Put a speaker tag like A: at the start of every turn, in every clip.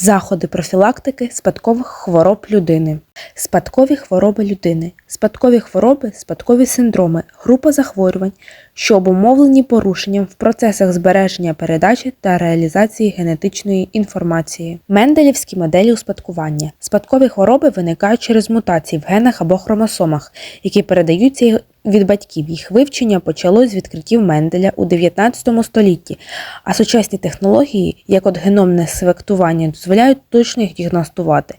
A: Заходи профілактики спадкових хвороб людини. Спадкові хвороби людини. Спадкові хвороби, спадкові синдроми, група захворювань, що обумовлені порушенням в процесах збереження передачі та реалізації генетичної інформації. Менделівські моделі успадкування. Спадкові хвороби виникають через мутації в генах або хромосомах, які передаються від батьків. Їх вивчення почалось з відкриттів Менделя у 19 столітті, а сучасні технології, як от геномне селектування, дозволяють точно їх діагностувати.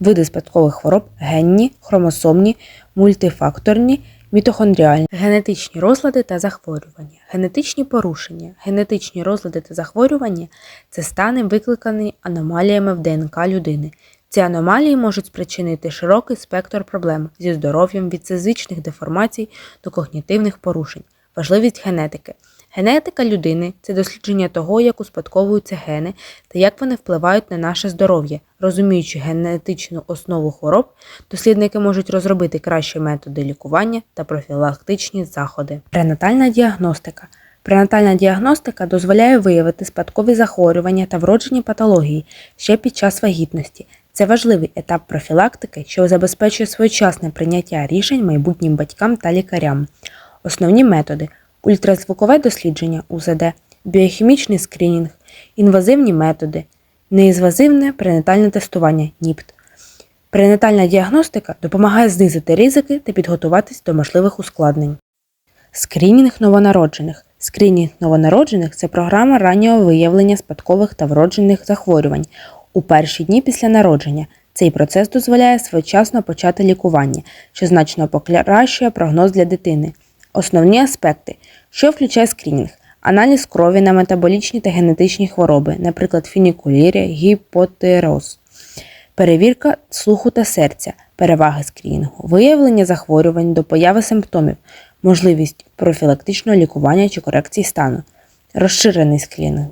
A: Види спадкових хвороб генні, хромосомні, мультифакторні, мітохондріальні, генетичні розлади та захворювання, генетичні порушення, генетичні розлади та захворювання це стани, викликані аномаліями в ДНК людини. Ці аномалії можуть спричинити широкий спектр проблем зі здоров'ям від фізичних деформацій до когнітивних порушень. Важливість генетики. Генетика людини це дослідження того, як успадковуються гени та як вони впливають на наше здоров'я. Розуміючи генетичну основу хвороб, дослідники можуть розробити кращі методи лікування та профілактичні заходи. Пренатальна діагностика. Пренатальна діагностика дозволяє виявити спадкові захворювання та вроджені патології ще під час вагітності. Це важливий етап профілактики, що забезпечує своєчасне прийняття рішень майбутнім батькам та лікарям. Основні методи ультразвукове дослідження УЗД, біохімічний скринінг, інвазивні методи, неінвазивне пренатальне тестування НІПТ. Пренатальна діагностика допомагає знизити ризики та підготуватись до можливих ускладнень. Скринінг новонароджених. Скринінг новонароджених це програма раннього виявлення спадкових та вроджених захворювань у перші дні після народження. Цей процес дозволяє своєчасно почати лікування, що значно покращує прогноз для дитини. Основні аспекти, що включає скринінг, аналіз крові на метаболічні та генетичні хвороби, наприклад, фінікулірія, гіпотироз, перевірка слуху та серця, переваги скрінінгу, виявлення захворювань до появи симптомів, можливість профілактичного лікування чи корекції стану, розширений скрінінг,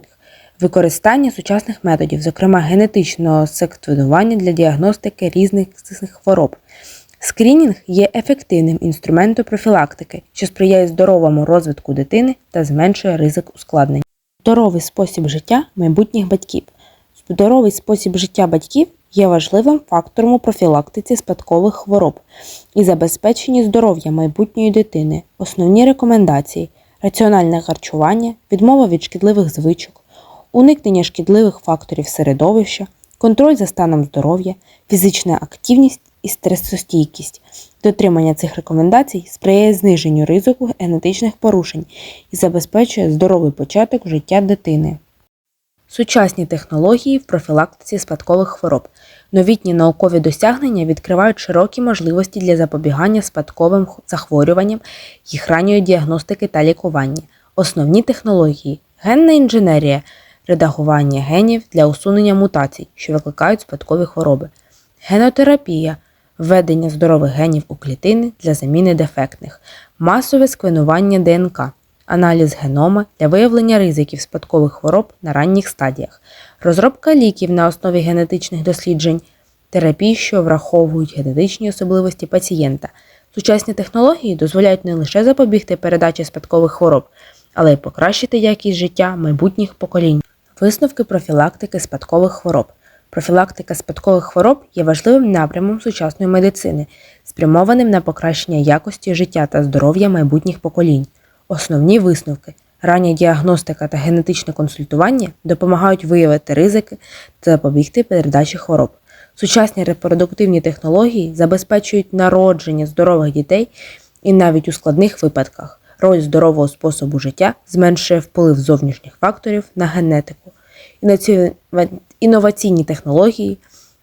A: використання сучасних методів, зокрема генетичного секвенування для діагностики різних хвороб. Скринінг є ефективним інструментом профілактики, що сприяє здоровому розвитку дитини та зменшує ризик ускладнень. Здоровий спосіб життя майбутніх батьків. Здоровий спосіб життя батьків є важливим фактором у профілактиці спадкових хвороб і забезпеченні здоров'я майбутньої дитини. Основні рекомендації: раціональне харчування, відмова від шкідливих звичок, уникнення шкідливих факторів середовища, контроль за станом здоров'я, фізична активність і стресостійкість. Дотримання цих рекомендацій сприяє зниженню ризику генетичних порушень і забезпечує здоровий початок життя дитини. Сучасні технології в профілактиці спадкових хвороб. Новітні наукові досягнення відкривають широкі можливості для запобігання спадковим захворюванням, їх ранньої діагностики та лікування. Основні технології генна інженерія, редагування генів для усунення мутацій, що викликають спадкові хвороби, генотерапія, введення здорових генів у клітини для заміни дефектних, масове сквенування ДНК, аналіз генома для виявлення ризиків спадкових хвороб на ранніх стадіях, розробка ліків на основі генетичних досліджень, терапії, що враховують генетичні особливості пацієнта. Сучасні технології дозволяють не лише запобігти передачі спадкових хвороб, але й покращити якість життя майбутніх поколінь. Висновки профілактики спадкових хвороб. Профілактика спадкових хвороб є важливим напрямом сучасної медицини, спрямованим на покращення якості життя та здоров'я майбутніх поколінь. Основні висновки. Рання діагностика та генетичне консультування допомагають виявити ризики та запобігти передачі хвороб. Сучасні репродуктивні технології забезпечують народження здорових дітей і навіть у складних випадках роль здорового способу життя зменшує вплив зовнішніх факторів на генетику. Інноваційні технології,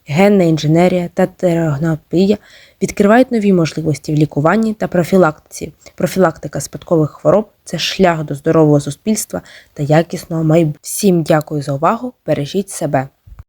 A: генна інженерія та терапія відкривають нові можливості в лікуванні та профілактиці. Профілактика спадкових хвороб це шлях до здорового суспільства та якісного майбутнього. Всім дякую за увагу! Бережіть себе!